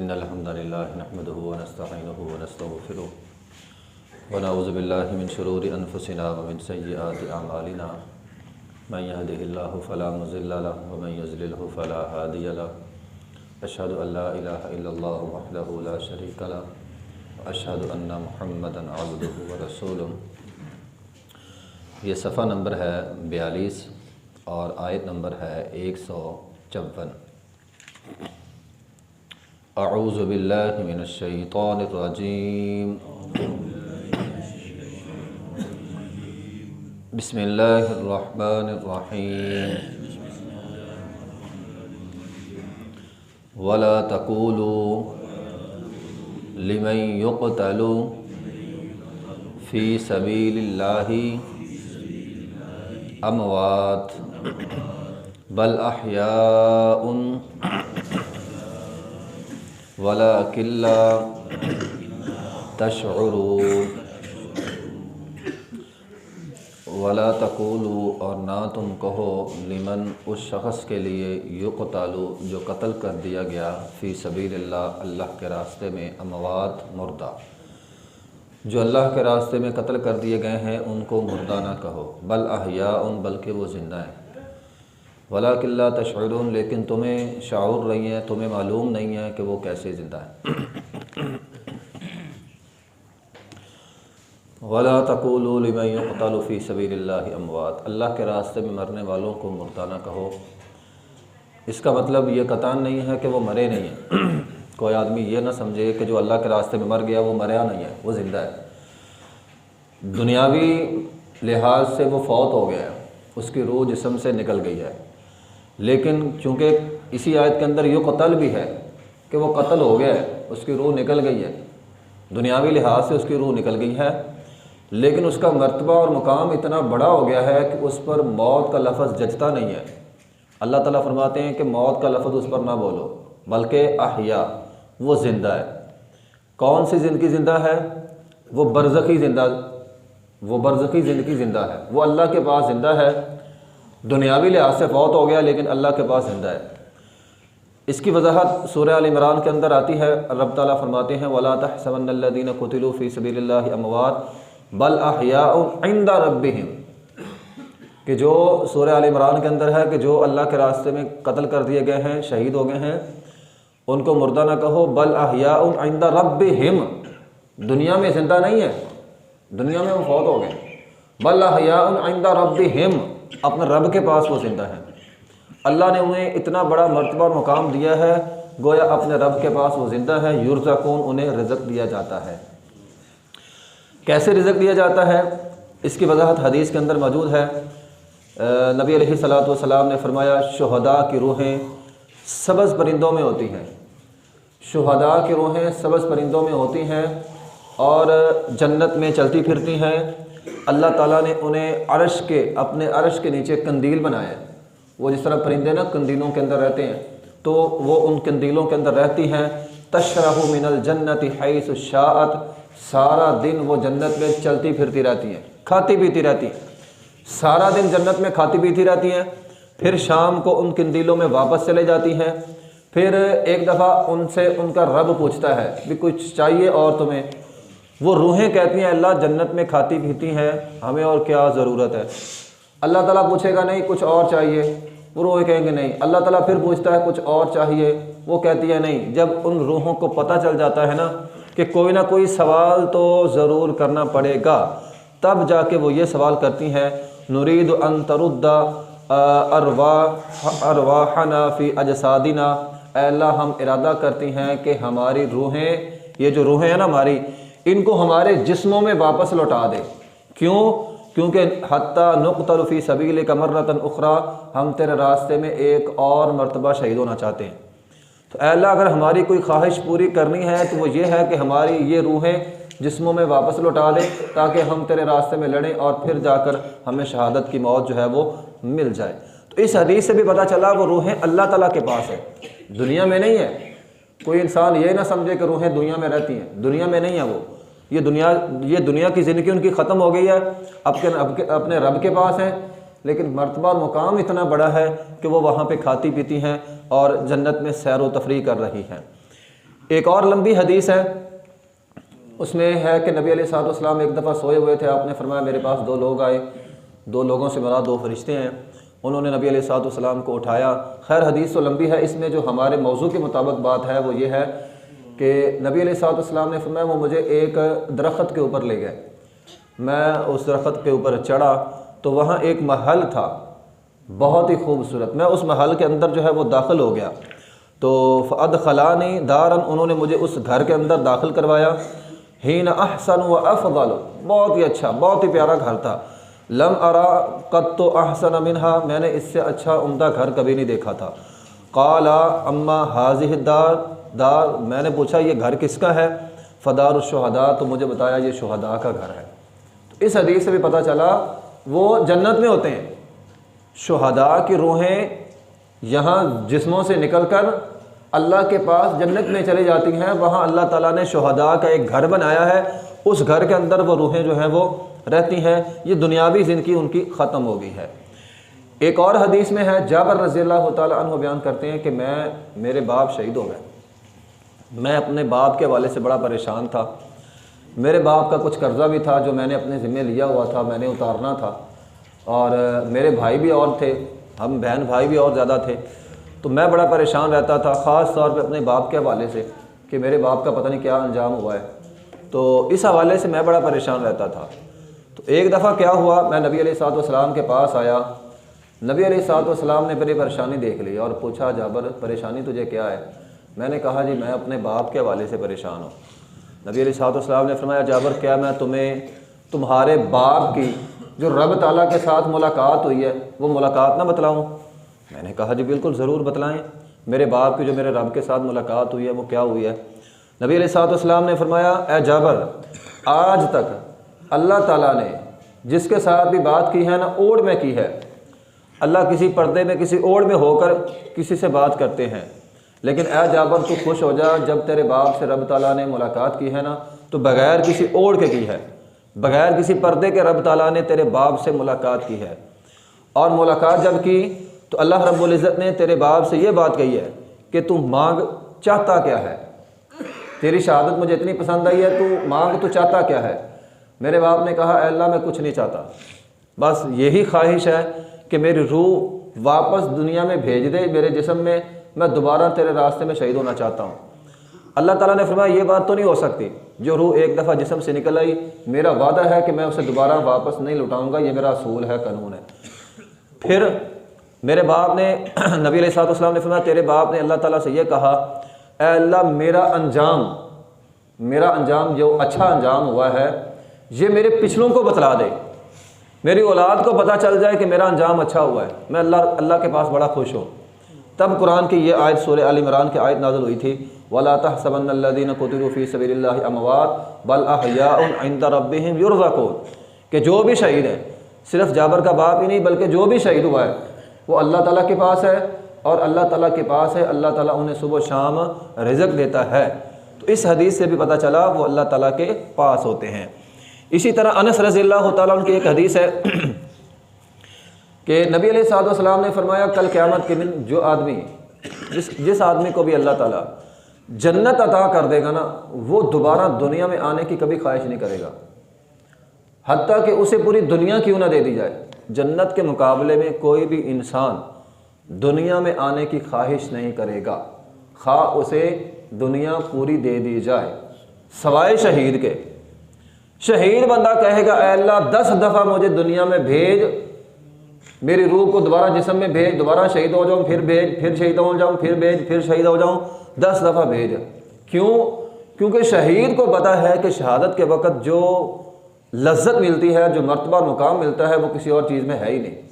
إن الحمد لله نحمده ونستعينه ونستغفره ونعوذ بالله من شرور أنفسنا ومن سيئات أعمالنا. من يهده الله فلا مضل له ومن يضلله فلا هادي له. أشهد أن لا إله إلا الله وحده لا شريك له. وأشهد أن محمدا عبده ورسوله. یہ صفحہ نمبر ہے بیالیس اور آیت نمبر ہے ایک سو چون۔ اعوذ باللہ من الشیطان الرجیم بسم اللہ الرحمن الرحیم ولا تقولوا لمن يقتل في سبيل الله اموات بل احیاء ولكن لا تشعرون. ولا تقولوا اور نہ تم کہو لمن اس شخص کے لیے یقتلوا جو قتل کر دیا گیا فی سبیل اللہ اللہ کے راستے میں اموات، مردہ۔ جو اللہ کے راستے میں قتل کر دیے گئے ہیں، ان کو مردہ نہ کہو، بل احیاء ان بلکہ وہ زندہ ہیں۔ ولا قلّہ تشعرون، لیکن تمہیں شعور رہی ہیں تمہیں معلوم نہیں ہے کہ وہ کیسے زندہ ہیں۔ ولا تقول لمن يقتل في اللہ اموات اللہ کے راستے میں مرنے والوں کو مردہ نہ کہو۔ اس کا مطلب یہ قطان نہیں ہے کہ وہ مرے نہیں ہیں۔ کوئی آدمی یہ نہ سمجھے کہ جو اللہ کے راستے میں مر گیا، وہ مریا نہیں ہے، وہ زندہ ہے۔ دنیاوی لحاظ سے وہ فوت ہو گیا ہے۔ اس کی روح جسم سے نکل گئی ہے۔ لیکن چونکہ اسی آیت کے اندر یہ قتل بھی ہے کہ وہ قتل ہو گیا ہے، اس کی روح نکل گئی ہے۔ دنیاوی لحاظ سے اس کی روح نکل گئی ہے۔ لیکن اس کا مرتبہ اور مقام اتنا بڑا ہو گیا ہے کہ اس پر موت کا لفظ جچتا نہیں ہے۔ اللہ تعالیٰ فرماتے ہیں کہ موت کا لفظ اس پر نہ بولو، بلکہ احیا، وہ زندہ ہے۔ کون سی زندگی زندہ ہے؟ وہ برزخی زندہ، وہ برزخی زندگی زندہ ہے۔ وہ اللہ کے پاس زندہ ہے۔ دنیاوی لحاظ سے فوت ہو گیا، لیکن اللہ کے پاس زندہ ہے۔ اس کی وضاحت سورہ عال عمران کے اندر آتی ہے۔ رب تعالیٰ فرماتے ہیں، ولا تحسبن الذين قتلوا في سبيل الله اموات بل احیاء عند ربهم۔ کہ جو سورہ عال عمران کے اندر ہے، کہ جو اللہ کے راستے میں قتل کر دیے گئے ہیں، شہید ہو گئے ہیں، ان کو مردہ نہ کہو، بل احیاء عند ربهم۔ دنیا میں زندہ نہیں ہے، دنیا میں وہ فوت ہو گئے۔ بل احیاء عند ربهم۔ اپنے رب کے پاس وہ زندہ ہیں اللہ نے انہیں اتنا بڑا مرتبہ اور مقام دیا ہے، گویا اپنے رب کے پاس وہ زندہ ہے، یرزقون انہیں رزق دیا جاتا ہے۔ کیسے رزق دیا جاتا ہے؟ اس کی وضاحت حدیث کے اندر موجود ہے۔ نبی علیہ صلاۃ والسلام نے فرمایا، شہداء کی روحیں سبز پرندوں میں ہوتی ہیں۔ شہداء کی روحیں سبز پرندوں میں ہوتی ہیں اور جنت میں چلتی پھرتی ہیں۔ اللہ تعالیٰ نے انہیں عرش کے، اپنے عرش کے نیچے کندیل بنایا وہ جس طرح پرندے نا، کندیلوں کے اندر رہتے ہیں۔ تو وہ ان کندیلوں کے اندر رہتی ہیں۔ تشرح من الجنت حیث الشاعت سارا دن وہ جنت میں چلتی پھرتی رہتی ہیں، کھاتی پیتی رہتی ہیں۔ سارا دن جنت میں کھاتی پیتی رہتی ہیں۔ پھر شام کو ان کندیلوں میں واپس چلے جاتی ہیں۔ پھر ایک دفعہ ان سے ان کا رب پوچھتا ہے بھی کچھ چاہیے اور تمہیں۔ وہ روحیں کہتی ہیں، اللہ جنت میں کھاتی پیتی ہیں، ہمیں اور کیا ضرورت ہے؟ اللہ تعالیٰ پوچھے گا، نہیں، کچھ اور چاہیے۔ وہ روحیں کہیں گے، نہیں۔ اللہ تعالیٰ پھر پوچھتا ہے، کچھ اور چاہیے؟ وہ کہتی ہے، نہیں۔ جب ان روحوں کو پتہ چل جاتا ہے نا کہ کوئی نہ کوئی سوال تو ضرور کرنا پڑے گا، تب جا کے وہ یہ سوال کرتی ہیں نرید ان ترد ارواح ارواحنا فی اجسادنا اے اللہ، ہم ارادہ کرتی ہیں کہ ہماری روحیں، یہ جو روحیں ہیں نا ہماری ان کو ہمارے جسموں میں واپس لوٹا دے۔ کیوں؟ کیونکہ حتیٰ نقتل فی سبیل کا مرتن اخرا ہم تیرے راستے میں ایک اور مرتبہ شہید ہونا چاہتے ہیں۔ تو اے اللہ، اگر ہماری کوئی خواہش پوری کرنی ہے، تو وہ یہ ہے کہ ہماری یہ روحیں جسموں میں واپس لوٹا دے، تاکہ ہم تیرے راستے میں لڑیں اور پھر جا کر ہمیں شہادت کی موت جو ہے وہ مل جائے۔ تو اس حدیث سے بھی پتہ چلا، وہ روحیں اللہ تعالیٰ کے پاس ہے دنیا میں نہیں ہے۔ کوئی انسان یہ نہ سمجھے کہ روحیں دنیا میں رہتی ہیں، دنیا میں نہیں ہے وہ۔ یہ دنیا یہ دنیا کی زندگی ان کی ختم ہو گئی ہے اپنے اپنے رب کے پاس ہے لیکن مرتبہ مقام اتنا بڑا ہے کہ وہ وہاں پہ کھاتی پیتی ہیں اور جنت میں سیر و تفریح کر رہی ہیں۔ ایک اور لمبی حدیث ہے، اس میں ہے کہ نبی علیہ صاحب السلام ایک دفعہ سوئے ہوئے تھے۔ آپ نے فرمایا، میرے پاس دو لوگ آئے۔ دو لوگوں سے مراد دو فرشتے ہیں۔ انہوں نے نبی علیہ صاحب السلام کو اٹھایا۔ خیر، حدیث تو لمبی ہے، اس میں جو ہمارے موضوع کے مطابق بات ہے، وہ یہ ہے کہ نبی علیہ صاحب السلام نے فرمایا، وہ مجھے ایک درخت کے اوپر لے گئے۔ میں اس درخت کے اوپر چڑھا تو وہاں ایک محل تھا، بہت ہی خوبصورت۔ میں اس محل کے اندر جو ہے وہ داخل ہو گیا۔ تو فعد خلانی دارن انہوں نے مجھے اس گھر کے اندر داخل کروایا۔ ہین احسن و افضل بہت ہی اچھا بہت ہی پیارا گھر تھا۔ لم ارا قط تو احسن منہا، میں نے اس سے اچھا عمدہ گھر کبھی نہیں دیکھا تھا۔ قالا، اما حاضح دار دار، میں نے پوچھا، یہ گھر کس کا ہے؟ فدار الشہداء، تو مجھے بتایا، یہ شہداء کا گھر ہے۔ تو اس حدیث سے بھی پتہ چلا، وہ جنت میں ہوتے ہیں۔ شہداء کی روحیں یہاں جسموں سے نکل کر اللہ کے پاس جنت میں چلی جاتی ہیں۔ وہاں اللہ تعالیٰ نے شہداء کا ایک گھر بنایا ہے۔ اس گھر کے اندر وہ روحیں جو ہیں وہ رہتی ہیں، یہ دنیاوی زندگی ان کی ختم ہو گئی ہے۔ ایک اور حدیث میں ہے، جابر رضی اللہ تعالیٰ عنہ بیان کرتے ہیں کہ میں، میرے باپ شہید ہو گئے۔ میں اپنے باپ کے والے سے بڑا پریشان تھا۔ میرے باپ کا کچھ قرضہ بھی تھا جو میں نے اپنے ذمہ لیا ہوا تھا، میں نے اتارنا تھا۔ اور میرے بھائی بھی اور تھے، ہم بہن بھائی بھی اور زیادہ تھے۔ تو میں بڑا پریشان رہتا تھا، خاص طور پہ اپنے باپ کے حوالے سے کہ میرے باپ کا پتہ نہیں کیا انجام ہوا ہے۔ تو اس حوالے سے میں بڑا پریشان رہتا تھا۔ تو ایک دفعہ کیا ہوا، میں نبی علیہ صاحب والسلام کے پاس آیا۔ نبی علیہ صاحب والسلام نے میری پریشانی دیکھ لی اور پوچھا، جابر، پریشانی تجھے کیا ہے؟ میں نے کہا جی میں اپنے باپ کے حوالے سے پریشان ہوں۔ نبی علیہ صاحب والسلام نے فرمایا، جابر، کیا میں تمہیں، تمہارے باپ کی جو رب تعالیٰ کے ساتھ ملاقات ہوئی ہے، وہ ملاقات نہ بتلاؤں؟ میں نے کہا جی بالکل ضرور بتلائیں۔ میرے باپ کی جو میرے رب کے ساتھ ملاقات ہوئی ہے، وہ کیا ہوئی ہے؟ نبی علیہ صاحب والسلام نے فرمایا، اے جابر، آج تک اللہ تعالیٰ نے جس کے ساتھ بھی بات کی ہے نا اوڑ میں کی ہے۔ اللہ کسی پردے میں، کسی اوڑ میں ہو کر کسی سے بات کرتے ہیں۔ لیکن اے جابر، تو خوش ہو جا، جب تیرے باپ سے رب تعالیٰ نے ملاقات کی ہے نا، تو بغیر کسی اوڑ کے کی ہے۔ بغیر کسی پردے کے رب تعالیٰ نے تیرے باپ سے ملاقات کی ہے۔ اور ملاقات جب کی، تو اللہ رب العزت نے تیرے باپ سے یہ بات کہی ہے کہ تو مانگ چاہتا کیا ہے۔ تیری شہادت مجھے اتنی پسند آئی ہے، تو مانگ تو چاہتا کیا ہے؟ میرے باپ نے کہا، اے اللہ، میں کچھ نہیں چاہتا۔ بس یہی خواہش ہے کہ میری روح واپس دنیا میں بھیج دے۔ میرے جسم میں میں دوبارہ تیرے راستے میں شہید ہونا چاہتا ہوں۔ اللہ تعالیٰ نے فرمایا، یہ بات تو نہیں ہو سکتی۔ جو روح ایک دفعہ جسم سے نکل آئی، میرا وعدہ ہے کہ میں اسے دوبارہ واپس نہیں لٹاؤں گا۔ یہ میرا اصول ہے، قانون ہے۔ پھر میرے باپ نے نبی علیہ صاحب السلام نے فرمایا، تیرے باپ نے اللہ تعالیٰ سے یہ کہا اے اللہ، میرا انجام میرا انجام جو اچھا انجام ہوا ہے، یہ میرے پچھلوں کو بتلا دے۔ میری اولاد کو پتہ چل جائے کہ میرا انجام اچھا ہوا ہے۔ میں اللہ اللہ کے پاس بڑا خوش ہوں۔ تب قرآن کی یہ آیت سورہ علی عمران کی آیت نازل ہوئی تھی۔ ولا تحسبن الذين قتلوا في سبيل الله اموات بل احياء عند ربهم يرزقون۔ کہ جو بھی شہید ہے، صرف جابر کا باپ ہی نہیں، بلکہ جو بھی شہید ہوا ہے، وہ اللہ تعالیٰ کے پاس ہے۔ اور اللہ تعالیٰ کے پاس ہے، اللہ تعالیٰ انہیں صبح و شام رزق دیتا ہے۔ تو اس حدیث سے بھی پتہ چلا وہ اللہ تعالیٰ کے پاس ہوتے ہیں۔ اسی طرح انس رضی اللہ تعالیٰ ان کی ایک حدیث ہے کہ نبی علیہ صاحب السلام نے فرمایا، کل قیامت کے دن جو آدمی، جس جس آدمی کو بھی اللہ تعالیٰ جنت عطا کر دے گا نا، وہ دوبارہ دنیا میں آنے کی کبھی خواہش نہیں کرے گا۔ حتیٰ کہ اسے پوری دنیا کیوں نہ دے دی جائے۔ جنت کے مقابلے میں کوئی بھی انسان دنیا میں آنے کی خواہش نہیں کرے گا۔ خواہ اسے دنیا پوری دے دی جائے۔ سوائے شہید کے۔ شہید بندہ کہے گا، اے اللہ، دس دفعہ مجھے دنیا میں بھیج۔ میری روح کو دوبارہ جسم میں بھیج۔ دوبارہ شہید ہو جاؤں، پھر بھیج۔ پھر شہید ہو جاؤں، پھر بھیج۔ پھر شہید ہو جاؤں۔ دس دفعہ بھیج۔ کیوں؟ کیونکہ شہید کو پتہ ہے کہ شہادت کے وقت جو لذت ملتی ہے، جو مرتبہ مقام ملتا ہے، وہ کسی اور چیز میں ہے ہی نہیں۔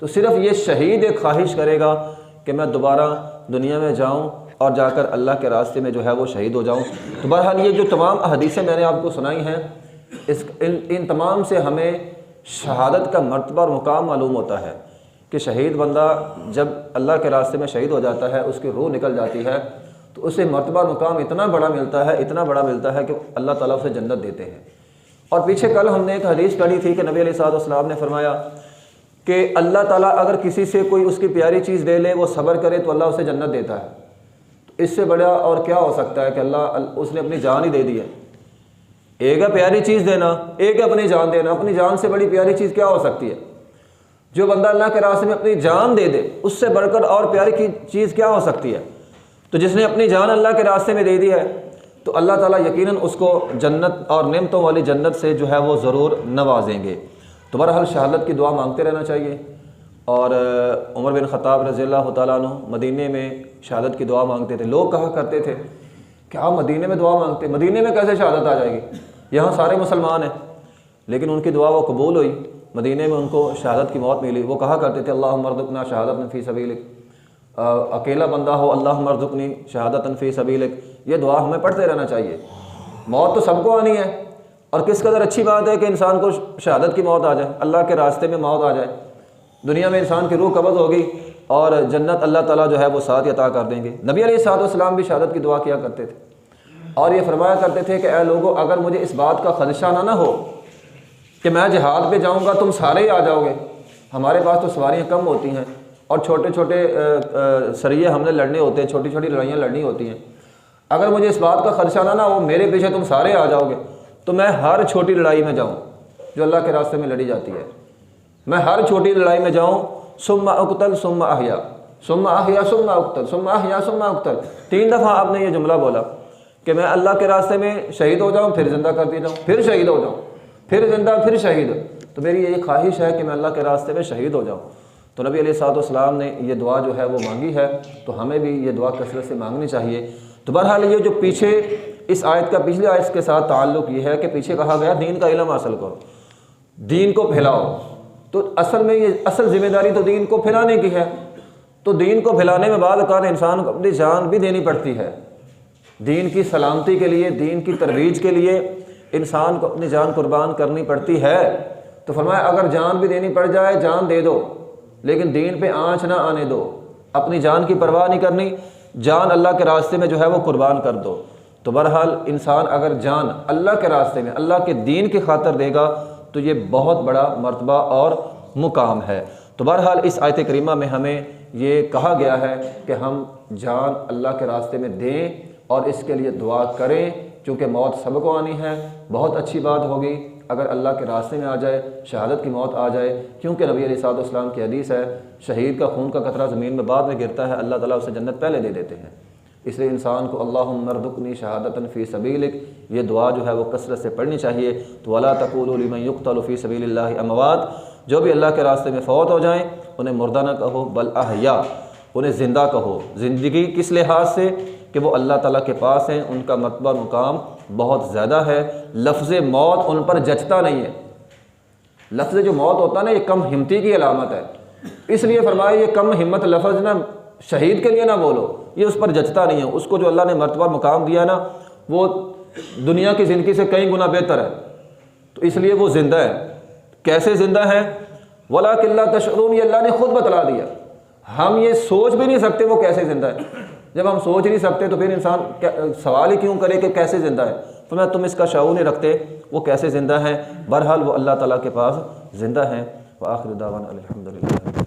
تو صرف یہ شہید ایک خواہش کرے گا کہ میں دوبارہ دنیا میں جاؤں اور جا کر اللہ کے راستے میں جو ہے وہ شہید ہو جاؤں۔ تو بہرحال یہ جو تمام احادیثیں میں نے آپ کو سنائی ہیں، اس ان ان تمام سے ہمیں شہادت کا مرتبہ اور مقام معلوم ہوتا ہے کہ شہید بندہ جب اللہ کے راستے میں شہید ہو جاتا ہے، اس کی روح نکل جاتی ہے، تو اسے مرتبہ مقام اتنا بڑا ملتا ہے، اتنا بڑا ملتا ہے کہ اللہ تعالیٰ اسے جنت دیتے ہیں۔ اور پیچھے کل ہم نے ایک حدیث پڑھی تھی کہ نبی علیہ صاحب السلام نے فرمایا کہ اللہ تعالیٰ اگر کسی سے کوئی اس کی پیاری چیز دے لے، وہ صبر کرے تو اللہ اسے جنت دیتا ہے۔ تو اس سے بڑا اور کیا ہو سکتا ہے کہ اللہ اس نے اپنی جان ہی دے دی ہے؟ ایک ہے پیاری چیز دینا، ایک ہے اپنی جان دینا۔ اپنی جان سے بڑی پیاری چیز کیا ہو سکتی ہے؟ جو بندہ اللہ کے راستے میں اپنی جان دے دے، اس سے بڑھ کر اور پیاری کی چیز کیا ہو سکتی ہے؟ تو جس نے اپنی جان اللہ کے راستے میں دے دی ہے، تو اللہ تعالیٰ یقیناً اس کو جنت اور نعمتوں والی جنت سے جو ہے وہ ضرور نوازیں گے۔ تو بہرحال شہادت کی دعا مانگتے رہنا چاہیے۔ اور عمر بن خطاب رضی اللہ تعالیٰ عنہ مدینہ میں شہادت کی دعا مانگتے تھے۔ لوگ کہا کرتے تھے کہ آپ مدینہ میں دعا مانگتے مدینہ میں کیسے شہادت آ جائے گی؟ یہاں سارے مسلمان ہیں۔ لیکن ان کی دعا وہ قبول ہوئی۔ مدینہ میں ان کو شہادت کی موت ملی۔ وہ کہا کرتے تھے اللہ مرد شہادت نفی سبیلک۔ اکیلا بندہ ہو اللہ مرزقنی شہادت فی سبیلک۔ یہ دعا ہمیں پڑھتے رہنا چاہیے۔ موت تو سب کو آنی ہے۔ اور کس قدر اچھی بات ہے کہ انسان کو شہادت کی موت آ جائے، اللہ کے راستے میں موت آ جائے۔ دنیا میں انسان کی روح قبض ہوگی اور جنت اللہ تعالیٰ جو ہے وہ ساتھ عطا کر دیں گے۔ نبی علیہ صاحب والسلام بھی شہادت کی دعا کیا کرتے تھے۔ اور یہ فرمایا کرتے تھے کہ اے لوگوں اگر مجھے اس بات کا خدشہ نہ نہ ہو کہ میں جہاد پہ جاؤں گا، تم سارے ہی آ جاؤ گے۔ ہمارے پاس تو سواریاں کم ہوتی ہیں اور چھوٹے چھوٹے سریے ہم نے لڑنے ہوتے ہیں، چھوٹی چھوٹی لڑائیاں لڑنی ہوتی ہیں۔ اگر مجھے اس بات کا خدشہ نہ نہ ہو، میرے پیچھے تم سارے آ جاؤ گے۔ تو میں ہر چھوٹی لڑائی میں جاؤں جو اللہ کے راستے میں لڑی جاتی ہے۔ میں ہر چھوٹی لڑائی میں جاؤں سما اقتل سما احیا سما احیا سما اقتل سما احیا سما اقتل تین دفعہ آپ نے یہ جملہ بولا کہ میں اللہ کے راستے میں شہید ہو جاؤں، پھر زندہ کر دی جاؤں، پھر شہید ہو جاؤں، پھر زندہ، پھر شہید۔ تو میری یہ خواہش ہے کہ میں اللہ کے راستے میں شہید ہو جاؤں۔ تو نبی علیہ صاحب والسلام نے یہ دعا جو ہے وہ مانگی ہے، تو ہمیں بھی یہ دعا کثرت سے مانگنی چاہیے۔ تو بہرحال یہ جو پیچھے اس آیت کا پچھلی آیت کے ساتھ تعلق یہ ہے کہ پیچھے کہا گیا دین کا علم حاصل کرو، دین کو پھیلاؤ۔ تو اصل میں یہ اصل ذمہ داری تو دین کو پھیلانے کی ہے۔ تو دین کو پھیلانے میں بعد اوقات انسان کو اپنی جان بھی دینی پڑتی ہے۔ دین کی سلامتی کے لیے، دین کی ترویج کے لیے انسان کو اپنی جان قربان کرنی پڑتی ہے۔ تو فرمایا، اگر جان بھی دینی پڑ جائے، جان دے دو، لیکن دین پہ آنچ نہ آنے دو۔ اپنی جان کی پرواہ نہیں کرنی، جان اللہ کے راستے میں جو ہے وہ قربان کر دو۔ تو بہرحال انسان اگر جان اللہ کے راستے میں، اللہ کے دین کی خاطر دے گا، تو یہ بہت بڑا مرتبہ اور مقام ہے۔ تو بہرحال اس آیت کریمہ میں ہمیں یہ کہا گیا ہے کہ ہم جان اللہ کے راستے میں دیں اور اس کے لیے دعا کریں۔ چونکہ موت سب کو آنی ہے، بہت اچھی بات ہوگی۔ اگر اللہ کے راستے میں آ جائے، شہادت کی موت آ جائے، کیونکہ نبی علیہ صاحب السلام کی حدیث ہے، شہید کا خون کا قطرہ زمین میں بعد میں گرتا ہے، اللہ تعالیٰ اسے جنت پہلے دے دیتے ہیں۔ اس لیے انسان کو اللہ مردکنی شہادت فی سبیلک، یہ دعا جو ہے وہ کثرت سے پڑھنی چاہیے۔ تو اللہ تقول علم یقتلفی سبیل اللہ اموات، جو بھی اللہ کے راستے میں فوت ہو جائیں، انہیں مردہ نہ کہو، بل احیا، انہیں زندہ کہو۔ زندگی کس لحاظ سے؟ کہ وہ اللہ تعالیٰ کے پاس ہیں، ان کا مرتبہ مقام بہت زیادہ ہے۔ لفظ موت ان پر جچتا نہیں ہے۔ لفظ جو موت ہوتا ہے نا، یہ کم ہمتی کی علامت ہے۔ اس لیے فرمایا، یہ کم ہمت لفظ نا شہید کے لیے نہ بولو۔ یہ اس پر جچتا نہیں ہے۔ اس کو جو اللہ نے مرتبہ مقام دیا نا، وہ دنیا کی زندگی سے کئی گنا بہتر ہے۔ تو اس لیے وہ زندہ ہے۔ کیسے زندہ ہے؟ ولا قلعہ تشرون یہ اللہ نے خود بتلا دیا۔ ہم یہ سوچ بھی نہیں سکتے وہ کیسے زندہ ہے۔ جب ہم سوچ نہیں سکتے تو پھر انسان سوال ہی کیوں کرے کہ کیسے زندہ ہے؟ تو میں تم اس کا شعور نہیں رکھتے وہ کیسے زندہ ہیں بہرحال وہ اللہ تعالیٰ کے پاس زندہ ہیں وہ آخر داوان الحمد للہ